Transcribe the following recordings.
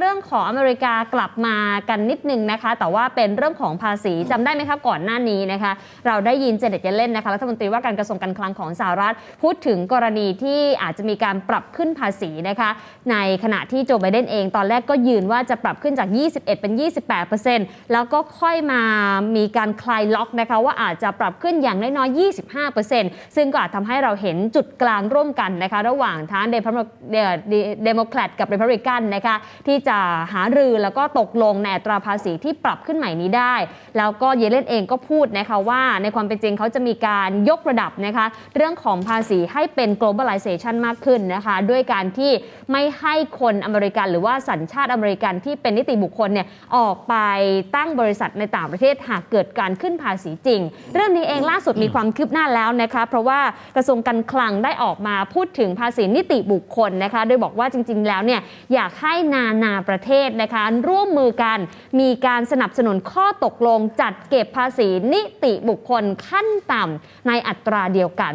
เรื่องของอเมริกากลับมากันนิดนึงนะคะ แต่ว่าเป็นเรื่องของภาษีจำได้ไหมคะก่อนหน้านี้นะคะ เราได้ยินเจเน็ตเยเลนนะคะรัฐมนตรีว่าการกระทรวงการคลังของสหรัฐ พูดถึงกรณีที่อาจจะมีการปรับขึ้นภาษีนะคะ ในขณะที่โจไบเดนเองตอนแรกก็ยืนว่าจะปรับขึ้นจาก 21 เป็น 28%แล้วก็ค่อยมามีการคลายล็อกนะคะ ว่าอาจจะปรับขึ้นอย่างน้อยๆ25%ซึ่งก็อาจทำให้เราเห็นจุดกลางร่วมกันนะคะ ระหว่างทั้งเดโมแครตกับ r ร p บ b ิกันนะคะที่จะหารือแล้วก็ตกลงในอัตราภาษีที่ปรับขึ้นใหม่นี้ได้ แล้วก็เยเลนเองก็พูดนะคะว่าในความเป็นจริงเขาจะมีการยกระดับนะคะเรื่องของภาษีให้เป็น globalization มากขึ้นนะคะ ด้วยการที่ไม่ให้คนอเมริกัน หรือว่าสัญชาติอเมริกันที่เป็นนิติบุคคลเนี่ยออกไปตั้งบริษัทในต่างประเทศหากเกิดการขึ้นภาษีจริง เรื่องนี้เองล่าสุดมีความคืบหน้าแล้วนะคะเพราะว่ากระทรวงการคลังได้ออกมาพูดถึงภาษีนิติบุคคลนะคะโดยบอกว่าจริง ๆ แล้วเนี่ยอยากให้นานาประเทศนะคะร่วมมือกันมีการสนับสนุนข้อตกลงจัดเก็บภาษีนิติบุคคลขั้นต่ำในอัตราเดียวกัน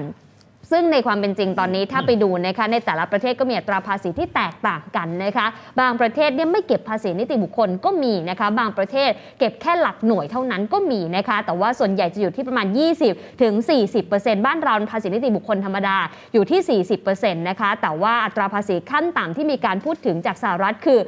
ซึ่งในความเป็นจริงตอนนี้ถ้าไปดูนะคะในแต่ละประเทศก็มีอัตราภาษีที่แตกต่างกันนะคะบางประเทศเนี่ยไม่เก็บภาษีนิติบุคคลก็มีนะคะบางประเทศเก็บแค่หลักหน่วยเท่านั้นก็มีนะคะแต่ว่าส่วนใหญ่จะอยู่ที่ประมาณ 20ถึง40%บ้านเราภาษีนิติบุคคลธรรมดาอยู่ที่ 40%นะคะแต่ว่าอัตราภาษีขั้นต่ำที่มีการพูดถึงจากสหรัฐคือ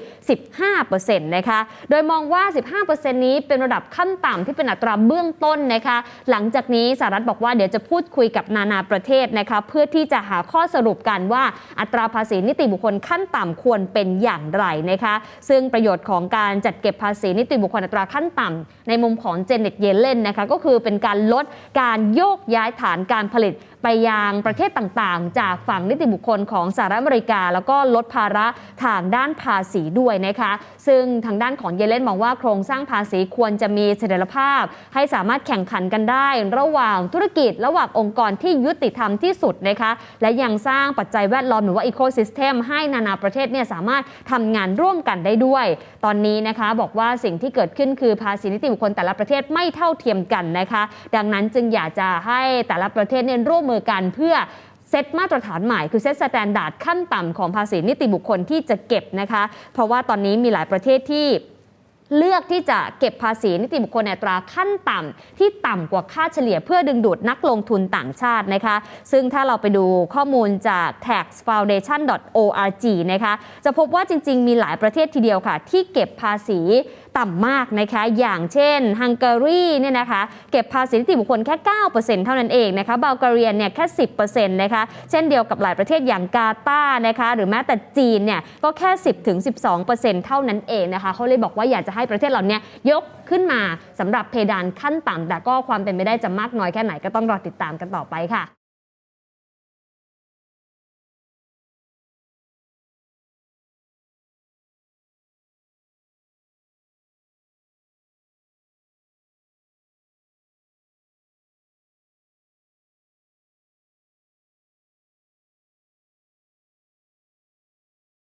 15%นะคะโดยมองว่า 15%นี้เป็นระดับขั้นต่ำที่เป็นอัตราเบื้องต้นนะคะหลังจากนี้สหรัฐบอกว่าเดี๋ยวจะพูดคุยกับนานาประเทศนะคะเพื่อที่จะหาข้อสรุปกันว่าอัตราภาษีนิติบุคคลขั้นต่ำควรเป็นอย่างไรนะคะซึ่งประโยชน์ของการจัดเก็บภาษีนิติบุคคลอัตราขั้นต่ำในมุมของเจเน็ตเยเลนนะคะก็คือเป็นการลดการโยกย้ายฐานการผลิตไปยังประเทศต่างๆ จากฝั่งนิติบุคคลของสหรัฐอเมริกา แล้วก็ลดภาระทางด้านภาษีด้วยนะคะซึ่งทางด้านของเยเลนมองว่าโครงสร้างภาษีควรจะมีเสถียรภาพ ให้สามารถแข่งขันกันได้ ระหว่างธุรกิจระหว่างองค์กรที่ยุติธรรมที่สุดนะคะและยังสร้างปัจจัยแวดล้อมหรือว่าอีโคซิสเต็มให้นานาประเทศเนี่ยสามารถทำงานร่วมกันได้ด้วย ตอนนี้นะคะบอกว่าสิ่งที่เกิดขึ้นคือภาษีนิติบุคคลแต่ละประเทศไม่เท่าเทียมกันนะคะ ดังนั้นจึงอยากจะให้แต่ละประเทศเนี่ยร่วมมือกันเพื่อเซตมาตรฐานใหม่คือเซตสแตนดาร์ดขั้นต่ำของภาษีนิติบุคคลที่จะเก็บนะคะ เพราะว่าตอนนี้มีหลายประเทศที่ เลือกที่จะเก็บภาษีนิติบุคคลในตราขั้นต่ำที่ต่ำกว่าค่าเฉลี่ยเพื่อดึงดูดนักลงทุนต่างชาตินะคะ ซึ่งถ้าเราไปดูข้อมูลจาก taxfoundation.org นะคะจะพบว่าจริง ๆ มีหลายประเทศทีเดียวค่ะ ที่เก็บภาษีต่ำมากนะคะ อย่างเช่นฮังการีเนี่ยนะคะเก็บภาษีนิติบุคคลแค่ 9%เท่านั้นเองนะคะบัลกเรียเนี่ยแค่ 10%นะคะเช่นเดียวกับหลายประเทศอย่างกาตาร์นะคะหรือแม้แต่จีนเนี่ยก็แค่ 10-12%เท่านั้นเองนะคะเขาเลยบอกว่าอยากจะให้ประเทศเหล่านี้ยกขึ้นมาสำหรับเพดานขั้นต่ำแต่ก็ความเป็นไปได้จะมากน้อยแค่ไหนก็ต้องรอติดตามกันต่อไปค่ะ